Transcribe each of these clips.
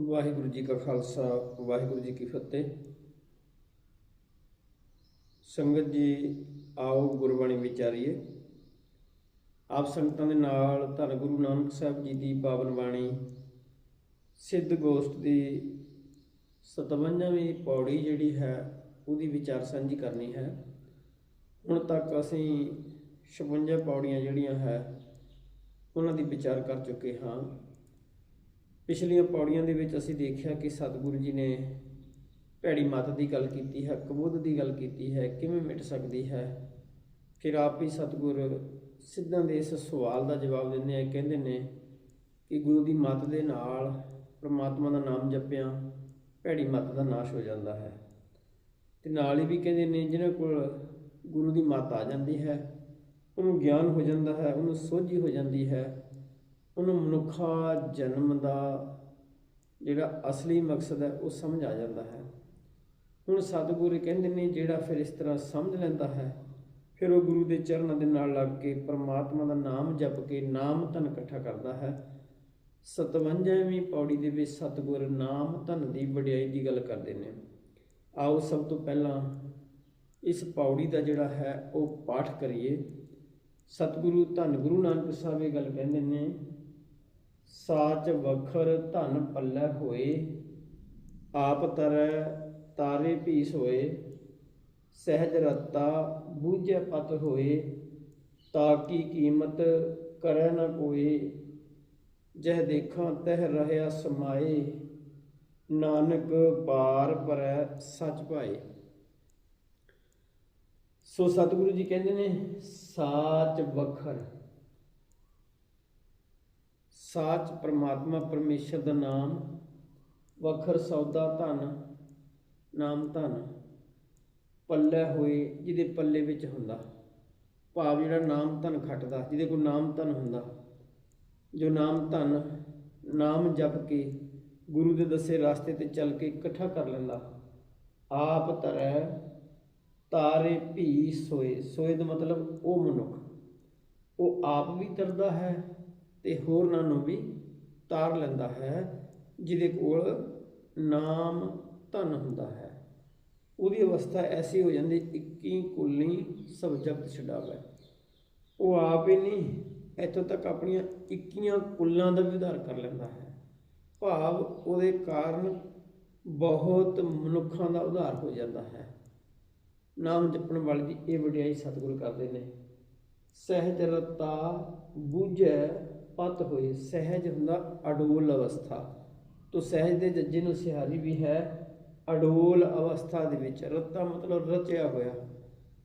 ਵਾਹਿਗੁਰੂ ਜੀ ਕਾ ਖਾਲਸਾ, ਵਾਹਿਗੁਰੂ ਜੀ ਕੀ ਫਤਿਹ। ਸੰਗਤ ਜੀ, ਆਓ ਗੁਰਬਾਣੀ ਵਿਚਾਰੀਏ। ਆਪ ਸੰਗਤਾਂ ਦੇ ਨਾਲ ਧੰਨ ਗੁਰੂ ਨਾਨਕ ਸਾਹਿਬ ਜੀ ਦੀ ਪਾਵਨ ਬਾਣੀ, ਸਿੱਧ ਗੋਸ਼ਟ ਦੀ 57ਵੀਂ ਪੌੜੀ ਜਿਹੜੀ ਹੈ, ਉਹਦੀ ਵਿਚਾਰ ਸਾਂਝੀ ਕਰਨੀ ਹੈ। ਹੁਣ ਤੱਕ ਅਸੀਂ 56 ਪੌੜੀਆਂ ਜਿਹੜੀਆਂ ਹੈ, ਉਹਨਾਂ ਦੀ ਵਿਚਾਰ ਕਰ ਚੁੱਕੇ ਹਾਂ। ਪਿਛਲੀਆਂ ਪੌੜੀਆਂ ਦੇ ਵਿੱਚ ਅਸੀਂ ਦੇਖਿਆ ਕਿ ਸਤਿਗੁਰੂ ਜੀ ਨੇ ਭੈੜੀ ਮਤ ਦੀ ਗੱਲ ਕੀਤੀ ਹੈ, ਕਬੂਤ ਦੀ ਗੱਲ ਕੀਤੀ ਹੈ, ਕਿਵੇਂ ਮਿਟ ਸਕਦੀ ਹੈ? ਫਿਰ ਆਪ ਹੀ ਸਤਿਗੁਰ ਸਿੱਧਾਂ ਦੇ ਇਸ ਸਵਾਲ ਦਾ ਜਵਾਬ ਦਿੰਦੇ ਆ, ਕਹਿੰਦੇ ਨੇ ਕਿ ਗੁਰੂ ਦੀ ਮਤ ਦੇ ਨਾਲ ਪ੍ਰਮਾਤਮਾ ਦਾ ਨਾਮ ਜਪਿਆ, ਭੈੜੀ ਮਤ ਦਾ ਨਾਸ਼ ਹੋ ਜਾਂਦਾ ਹੈ। ਤੇ ਨਾਲ ਹੀ ਵੀ ਕਹਿੰਦੇ ਨੇ, ਜਿਹਨਾਂ ਕੋਲ ਗੁਰੂ ਦੀ ਮਤ ਆ ਜਾਂਦੀ ਹੈ, ਉਹਨੂੰ ਗਿਆਨ ਹੋ ਜਾਂਦਾ ਹੈ, ਉਹਨੂੰ ਸੋਝੀ ਹੋ ਜਾਂਦੀ ਹੈ ਉਹਨੂੰ ਮਨੁੱਖਾ ਜਨਮ ਦਾ ਜਿਹੜਾ ਅਸਲੀ ਮਕਸਦ ਹੈ, ਉਹ ਸਮਝ ਆ ਜਾਂਦਾ ਹੈ। ਹੁਣ ਸਤਿਗੁਰੂ ਕਹਿੰਦੇ ਨੇ, ਜਿਹੜਾ ਫਿਰ ਇਸ ਤਰ੍ਹਾਂ ਸਮਝ ਲੈਂਦਾ ਹੈ, ਫਿਰ ਉਹ ਗੁਰੂ ਦੇ ਚਰਨਾਂ ਦੇ ਨਾਲ ਲੱਗ ਕੇ ਪਰਮਾਤਮਾ ਦਾ ਨਾਮ ਜਪ ਕੇ ਨਾਮ ਧਨ ਇਕੱਠਾ ਕਰਦਾ ਹੈ। 57ਵੀਂ ਪੌੜੀ ਦੇ ਵਿੱਚ ਸਤਿਗੁਰ ਨਾਮ ਧਨ ਦੀ ਵਡਿਆਈ ਦੀ ਗੱਲ ਕਰਦੇ ਨੇ। ਆਓ ਸਭ ਤੋਂ ਪਹਿਲਾਂ ਇਸ ਪੌੜੀ ਦਾ ਜਿਹੜਾ ਹੈ, ਉਹ ਪਾਠ ਕਰੀਏ। ਸਤਿਗੁਰੂ ਧੰਨ ਗੁਰੂ ਨਾਨਕ ਸਾਹਿਬ ਇਹ ਗੱਲ ਕਹਿੰਦੇ ਨੇ ਸਾਚ ਵਖਰ ਧਨ ਪੱਲੇ ਹੋਏ, ਆਪ ਤਰੈ ਤਾਰੇ ਭੀਸ ਹੋਏ, ਸਹਿਜ ਰਤਾ ਬੂਝੈ ਪਤ ਹੋਏ, ਤਾ ਕੀ ਕੀਮਤ ਕਰੈ ਨਾ ਕੋਈ ਜਹ ਦੇਖਾਂ ਤਹਿ ਰਹਿਆ ਸਮਾਏ, ਨਾਨਕ ਪਾਰ ਪਰੈ ਸਚ ਭਾਏ। ਸੋ ਸਤਿਗੁਰੂ ਜੀ ਕਹਿੰਦੇ ਨੇ ਸਾਚ ਵਖਰ। ਸਾਚ ਪ੍ਰਮਾਤਮਾ ਪਰਮੇਸ਼ਰ ਦਾ ਨਾਮ, ਵਖਰ ਸੌਦਾ ਧਨ, ਨਾਮ ਧਨ ਪੱਲੇ ਹੋਏ ਜਿਹਦੇ ਪੱਲੇ ਵਿੱਚ ਹੁੰਦਾ। ਭਾਵ ਜਿਹੜਾ ਨਾਮ ਧਨ ਖੱਟਦਾ, ਜਿਹਦੇ ਕੋਲ ਨਾਮ ਧਨ ਹੁੰਦਾ, ਜੋ ਨਾਮ ਧਨ, ਨਾਮ ਜਪ ਕੇ ਗੁਰੂ ਦੇ ਦੱਸੇ ਰਸਤੇ ਤੇ ਚੱਲ ਕੇ ਇਕੱਠਾ ਕਰ ਲੈਂਦਾ। ਆਪ ਤਰੈ ਤਾਰੇ ਭੀ ਸੋਏ। ਸੋਏ ਦਾ ਮਤਲਬ ਉਹ ਮਨੁੱਖ। ਉਹ ਆਪ ਵੀ ਤਰਦਾ ਹੈ ਤੇ ਹੋਰਨਾਂ ਨੂੰ ਵੀ ਤਾਰ ਲੈਂਦਾ ਹੈ, ਜਿਹਦੇ ਕੋਲ ਨਾਮ ਧਨ ਹੁੰਦਾ ਹੈ। ਉਹਦੀ ਅਵਸਥਾ ਐਸੀ ਹੋ ਜਾਂਦੀ 21 ਕੁੱਲੀ ਸਭ ਜਗਤ ਛਡਾਵੇ। ਉਹ ਆਪ ਹੀ ਨਹੀਂ, ਇੱਥੋਂ ਤੱਕ ਆਪਣੀਆਂ 21 ਕੁੱਲਾਂ ਦਾ ਵੀ ਉਧਾਰ ਕਰ ਲੈਂਦਾ ਹੈ। ਭਾਵ ਉਹਦੇ ਕਾਰਨ ਬਹੁਤ ਮਨੁੱਖਾਂ ਦਾ ਉਧਾਰ ਹੋ ਜਾਂਦਾ ਹੈ। ਨਾਮ ਜਪਣ ਵਾਲੇ ਦੀ ਇਹ ਵਡਿਆਈ ਸਤਿਗੁਰ ਕਰਦੇ ਨੇ। ਸਹਿਜ ਰਤਾ ਬੂਝੈ ਪਤ ਹੋਏ, ਸਹਿਜ ਹੁੰਦਾ ਅਡੋਲ ਅਵਸਥਾ। ਤੋਂ ਸਹਿਜ ਦੇ ਜੱਜੇ ਨੂੰ ਸਿਹਾਰੀ ਵੀ ਹੈ, ਅਡੋਲ ਅਵਸਥਾ ਦੇ ਵਿੱਚ। ਰਤਾ ਮਤਲਬ ਰਚਿਆ ਹੋਇਆ।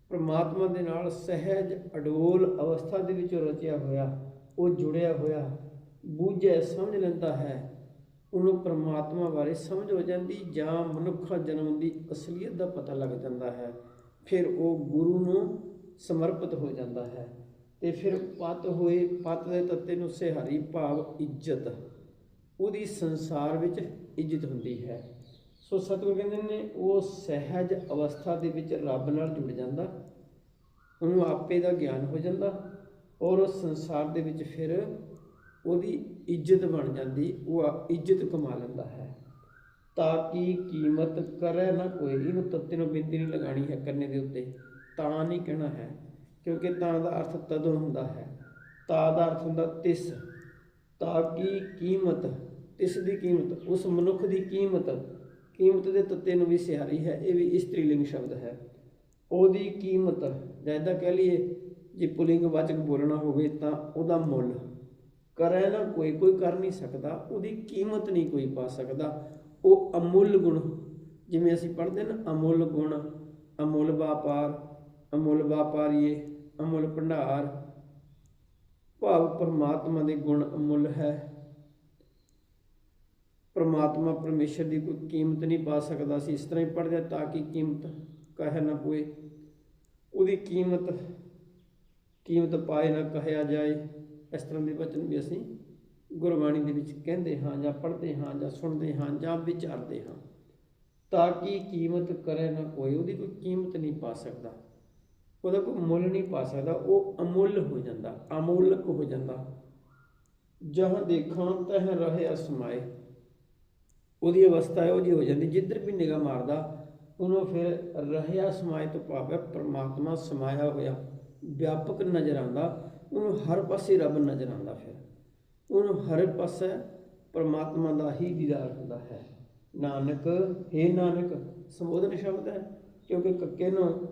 ਪਰਮਾਤਮਾ ਦੇ ਨਾਲ ਸਹਿਜ ਅਡੋਲ ਅਵਸਥਾ ਦੇ ਵਿੱਚ ਰਚਿਆ ਹੋਇਆ, ਉਹ ਜੁੜਿਆ ਹੋਇਆ। ਬੂਝੈ ਸਮਝ ਲੈਂਦਾ ਹੈ। ਉਹਨੂੰ ਪਰਮਾਤਮਾ ਬਾਰੇ ਸਮਝ ਹੋ ਜਾਂਦੀ, ਜਾਂ ਮਨੁੱਖਾ ਜਨਮ ਦੀ ਅਸਲੀਅਤ ਦਾ ਪਤਾ ਲੱਗ ਜਾਂਦਾ ਹੈ। ਫਿਰ ਉਹ ਗੁਰੂ ਨੂੰ ਸਮਰਪਿਤ ਹੋ ਜਾਂਦਾ ਹੈ। ਤੇ ਫਿਰ ਪਤ ਹੋਏ, ਪਤ ਦੇ ਤੱਤੇ ਨੂੰ ਸਿਹਾਰੀ ਭਾਵ ਇੱਜ਼ਤ। ਉਹਦੀ ਸੰਸਾਰ ਵਿੱਚ ਇੱਜ਼ਤ ਹੁੰਦੀ ਹੈ। ਸੋ ਸਤਿਗੁਰ ਕਹਿੰਦੇ ਨੇ, ਉਹ ਸਹਿਜ ਅਵਸਥਾ ਦੇ ਵਿੱਚ ਰੱਬ ਨਾਲ ਜੁੜ ਜਾਂਦਾ, ਉਹਨੂੰ ਆਪੇ ਦਾ ਗਿਆਨ ਹੋ ਜਾਂਦਾ ਔਰ ਉਸ ਸੰਸਾਰ ਦੇ ਵਿੱਚ ਫਿਰ ਉਹਦੀ ਇੱਜ਼ਤ ਬਣ ਜਾਂਦੀ, ਉਹ ਇੱਜ਼ਤ ਕਮਾ ਲੈਂਦਾ ਹੈ। ਤਾਂ ਕਿ ਕੀਮਤ ਕਰੇ ਨਾ ਕੋਈ ਇਹਨੂੰ ਤੱਤੇ ਨੂੰ ਬਿੰਦੀ ਨਹੀਂ ਲਗਾਣੀ ਹੈ ਕਰਨੇ ਦੇ ਉੱਤੇ, ਤਾਂ ਨਹੀਂ ਕਹਿਣਾ ਹੈ। ਕਿਉਂਕਿ ਤਾਂ ਦਾ ਅਰਥ ਤਦ ਹੁੰਦਾ ਹੈ। ਤਾ ਦਾ ਅਰਥ ਹੁੰਦਾ ਤਿਸ। ਤਾ ਕੀ ਕੀਮਤ? ਤਿਸ ਦੀ ਕੀਮਤ। ਉਸ ਮਨੁੱਖ ਦੀ ਕੀਮਤ। ਕੀਮਤ ਦੇ ਤੱਤੇ ਨੂੰ ਵੀ ਸਿਆਰੀ ਹੈ। ਇਹ ਵੀ ਇਸਤਰੀ ਲਿੰਗ ਸ਼ਬਦ ਹੈ। ਉਹਦੀ ਕੀਮਤ। ਜ਼ਿਆਦਾ ਕਹਿ ਲਈਏ, ਜੇ ਪੁਲਿੰਗ ਵਾਚਕ ਬੋਲਣਾ ਹੋਵੇ ਤਾਂ ਉਹਦਾ ਮੁੱਲ। ਕਰੇ ਨਾ ਕੋਈ ਕੋਈ ਕਰ ਨਹੀਂ ਸਕਦਾ। ਉਹਦੀ ਕੀਮਤ ਨਹੀਂ ਕੋਈ ਪਾ ਸਕਦਾ। ਉਹ ਅਮੁੱਲ ਗੁਣ। ਜਿਵੇਂ ਅਸੀਂ ਪੜ੍ਹਦੇ ਨਾ, ਅਮੁੱਲ ਗੁਣ, ਅਮੁੱਲ ਵਪਾਰ, ਅਮੁੱਲ ਵਪਾਰੀਏ। ਅਮੁੱਲ ਭੰਡਾਰ। ਭਾਵ ਪਰਮਾਤਮਾ ਦੇ ਗੁਣ ਅਮੁੱਲ ਹੈ। ਪਰਮਾਤਮਾ ਪਰਮੇਸ਼ਰ ਦੀ ਕੋਈ ਕੀਮਤ ਨਹੀਂ ਪਾ ਸਕਦਾ ਸੀ। ਇਸ ਤਰ੍ਹਾਂ ਹੀ ਪੜ੍ਹਦੇ ਤਾਂ ਕਿ ਕੀਮਤ ਕਹਿ ਨਾ ਪੋਏ ਉਹਦੀ ਕੀਮਤ ਕੀਮਤ ਪਾਏ ਨਾ ਕਹਿਆ ਜਾਏ। ਇਸ ਤਰ੍ਹਾਂ ਦੇ ਵਚਨ ਵੀ ਅਸੀਂ ਗੁਰਬਾਣੀ ਦੇ ਵਿੱਚ ਕਹਿੰਦੇ ਹਾਂ ਜਾਂ ਪੜ੍ਹਦੇ ਹਾਂ ਜਾਂ ਸੁਣਦੇ ਹਾਂ ਜਾਂ ਵਿਚਾਰਦੇ ਹਾਂ। ਤਾਂ ਕਿ ਕੀਮਤ ਕਰੇ ਨਾ ਕੋਈ, ਉਹਦੀ ਕੋਈ ਕੀਮਤ ਨਹੀਂ ਪਾ ਸਕਦਾ। ਉਹਦਾ ਕੋਈ ਮੁੱਲ ਨਹੀਂ ਪਾ ਸਕਦਾ, ਉਹ ਅਮੁੱਲ ਹੋ ਜਾਂਦਾ ਅਮੁੱਲਕ ਹੋ ਜਾਂਦਾ। ਜਹਾਂ ਦੇਖਾਂ ਤਹ ਰਹੇ ਸਮਾਏ ਉਹਦੀ ਅਵਸਥਾ ਇਹੋ ਜਿਹੀ ਹੋ ਜਾਂਦੀ, ਜਿੱਧਰ ਵੀ ਨਿਗਾਹ ਮਾਰਦਾ, ਉਹਨੂੰ ਫਿਰ ਰਹਿਆ ਸਮਾਏ ਤੋਂ ਭਾਵ ਪਰਮਾਤਮਾ ਸਮਾਇਆ ਹੋਇਆ। ਵਿਆਪਕ ਨਜ਼ਰ ਆਉਂਦਾ, ਉਹਨੂੰ ਹਰ ਪਾਸੇ ਰੱਬ ਨਜ਼ਰ ਆਉਂਦਾ ਫਿਰ। ਉਹਨੂੰ ਹਰ ਪਾਸੇ ਪਰਮਾਤਮਾ ਦਾ ਹੀ ਦੀਦਾਰ ਹੁੰਦਾ ਹੈ। ਨਾਨਕ ਹੈ ਨਾਨਕ, ਸੰਬੋਧਨ ਸ਼ਬਦ ਹੈ, ਕਿਉਂਕਿ ਕੱਕੇ ਨੂੰ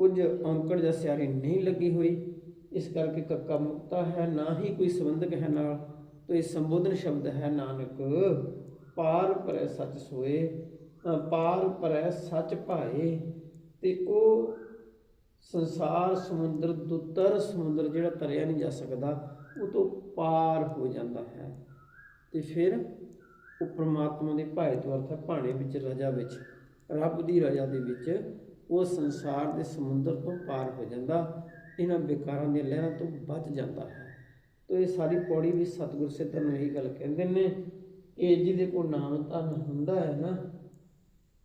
ਕੁਝ ਔਂਕੜ ਜਾਂ ਸਿਆਰੀ ਨਹੀਂ ਲੱਗੀ ਹੋਈ। ਇਸ ਕਰਕੇ ਕੱਕਾ ਮੁਕਤਾ ਹੈ, ਨਾ ਹੀ ਕੋਈ ਸੰਬੰਧਕ ਹੈ ਨਾਲ। ਤੋ ਇਹ ਸੰਬੋਧਨ ਸ਼ਬਦ ਹੈ, ਨਾਨਕ, ਪਾਰ ਪਰੈ ਸੱਚ ਸੋਏ ਪਾਰ ਪਰੈ ਸੱਚ ਭਾਏ। ਤੇ ਉਹ ਸੰਸਾਰ, ਸਮੁੰਦਰ, ਦੁੱਤਰ, ਸਮੁੰਦਰ ਜਿਹੜਾ ਤਰਿਆ ਨਹੀਂ ਜਾ ਸਕਦਾ, ਉਹ ਤੋਂ ਪਾਰ ਹੋ ਜਾਂਦਾ ਹੈ। ਤੇ ਫਿਰ ਉਹ ਪ੍ਰਮਾਤਮਾ ਦੇ ਭਾਏ ਤੋਂ ਅਰਥ ਹੈ, ਭਾਣੇ ਵਿੱਚ, ਰਜਾ ਵਿੱਚ, ਰੱਬ ਦੀ ਰਜਾ ਦੇ ਵਿੱਚ ਉਹ ਸੰਸਾਰ ਦੇ ਸਮੁੰਦਰ ਤੋਂ ਪਾਰ ਹੋ ਜਾਂਦਾ, ਇਹਨਾਂ ਵਿਕਾਰਾਂ ਦੀਆਂ ਲਹਿਰਾਂ ਤੋਂ ਬਚ ਜਾਂਦਾ ਹੈ। ਤੋ ਇਹ ਸਾਰੀ ਪੌੜੀ ਵੀ ਸਤਿਗੁਰ ਸਿੱਧਾਂ ਨੂੰ ਇਹੀ ਗੱਲ ਕਹਿੰਦੇ ਨੇ, ਇਹ ਜਿਹਦੇ ਕੋਲ ਨਾਮ ਧਨ ਹੁੰਦਾ ਹੈ ਨਾ,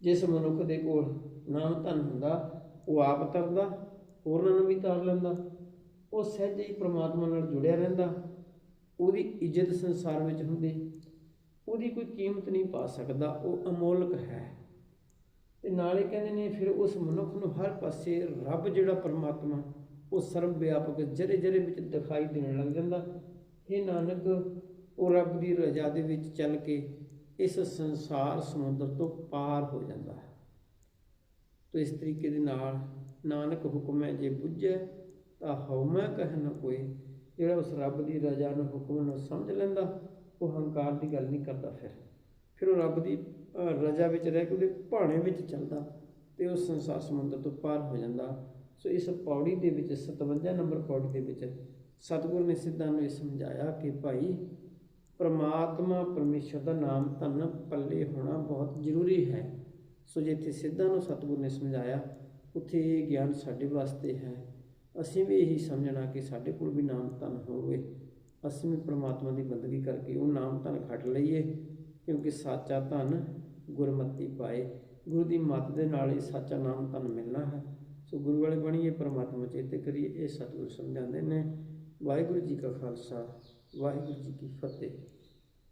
ਜਿਸ ਮਨੁੱਖ ਦੇ ਕੋਲ ਨਾਮ ਧਨ ਹੁੰਦਾ, ਉਹ ਆਪ ਤਰਦਾ, ਹੋਰਨਾਂ ਨੂੰ ਵੀ ਤਾਰ ਲੈਂਦਾ। ਉਹ ਸਹਿਜ ਹੀ ਪ੍ਰਮਾਤਮਾ ਨਾਲ ਜੁੜਿਆ ਰਹਿੰਦਾ, ਉਹਦੀ ਇੱਜ਼ਤ ਸੰਸਾਰ ਵਿੱਚ ਹੁੰਦੀ, ਉਹਦੀ ਕੋਈ ਕੀਮਤ ਨਹੀਂ ਪਾ ਸਕਦਾ, ਉਹ ਅਮੋਲਕ ਹੈ। ਤੇ ਨਾਲੇ ਕਹਿੰਦੇ ਨੇ ਫਿਰ ਉਸ ਮਨੁੱਖ ਨੂੰ ਹਰ ਪਾਸੇ ਰੱਬ ਜਿਹੜਾ ਪਰਮਾਤਮਾ, ਉਹ ਸਰਬ ਵਿਆਪਕ ਜਰੇ ਜਰੇ ਵਿੱਚ ਦਿਖਾਈ ਦੇਣ ਲੱਗ ਜਾਂਦਾ। ਇਹ ਨਾਨਕ, ਉਹ ਰੱਬ ਦੀ ਰਜ਼ਾ ਦੇ ਵਿੱਚ ਚੱਲ ਕੇ ਇਸ ਸੰਸਾਰ ਸਮੁੰਦਰ ਤੋਂ ਪਾਰ ਹੋ ਜਾਂਦਾ ਹੈ। ਤੋ ਇਸ ਤਰੀਕੇ ਦੇ ਨਾਲ ਨਾਨਕ ਹੁਕਮ ਹੈ, ਜੇ ਬੁੱਝੈ ਤਾਂ ਹਉਮੈ ਕਹਿ ਨ ਕੋਈ। ਜਿਹੜਾ ਉਸ ਰੱਬ ਦੀ ਰਜ਼ਾ ਨੂੰ ਹੁਕਮ ਨੂੰ ਸਮਝ ਲੈਂਦਾ, ਉਹ ਹੰਕਾਰ ਦੀ ਗੱਲ ਨਹੀਂ ਕਰਦਾ ਫਿਰ। ਫਿਰ ਉਹ ਰੱਬ ਦੀ ਰਜ਼ਾ ਵਿੱਚ ਰਹਿ ਕੇ ਉਹਦੇ ਭਾਣੇ ਵਿੱਚ ਚੱਲਦਾ ਤੇ ਉਹ ਸੰਸਾਰ ਸਮੁੰਦਰ ਤੋਂ ਪਾਰ ਹੋ ਜਾਂਦਾ। ਸੋ ਇਸ ਪੌੜੀ ਦੇ ਵਿੱਚ 57 ਨੰਬਰ ਪੌੜੀ ਦੇ ਵਿੱਚ ਸਤਿਗੁਰ ਨੇ ਸਿੱਧਾਂ ਨੂੰ ਇਹ ਸਮਝਾਇਆ ਕਿ ਭਾਈ ਪ੍ਰਮਾਤਮਾ ਪਰਮੇਸ਼ਰ ਦਾ ਨਾਮ ਧਨ ਪੱਲੇ ਹੋਣਾ ਬਹੁਤ ਜ਼ਰੂਰੀ ਹੈ। ਸੋ ਜਿੱਥੇ ਸਿੱਧਾਂ ਨੂੰ ਸਤਿਗੁਰ ਨੇ ਸਮਝਾਇਆ, ਉੱਥੇ ਇਹ ਗਿਆਨ ਸਾਡੇ ਵਾਸਤੇ ਹੈ। ਅਸੀਂ ਵੀ ਇਹੀ ਸਮਝਣਾ ਕਿ ਸਾਡੇ ਕੋਲ ਵੀ ਨਾਮ ਧਨ ਹੋਵੇ। ਅਸੀਂ ਵੀ ਪ੍ਰਮਾਤਮਾ ਦੀ ਬੰਦਗੀ ਕਰਕੇ ਉਹ ਨਾਮ ਧਨ ਖੱਟ ਲਈਏ। ਕਿਉਂਕਿ ਸਾਚਾ ਧਨ ਗੁਰਮਤੀ ਪਾਏ। ਗੁਰੂ ਦੀ ਮੱਤ ਦੇ ਨਾਲ ਹੀ ਸਾਚਾ ਨਾਮ ਧਨ ਮਿਲਣਾ ਹੈ। ਸੋ ਗੁਰੂ ਵਾਲੇ ਬਣੀਏ, ਪਰਮਾਤਮਾ ਚੇਤੇ ਕਰੀਏ, ਇਹ ਸਤਿਗੁਰ ਸਮਝਾਉਂਦੇ ਨੇ। ਵਾਹਿਗੁਰੂ ਜੀ ਕਾ ਖਾਲਸਾ, ਵਾਹਿਗੁਰੂ ਜੀ ਕੀ ਫਤਿਹ।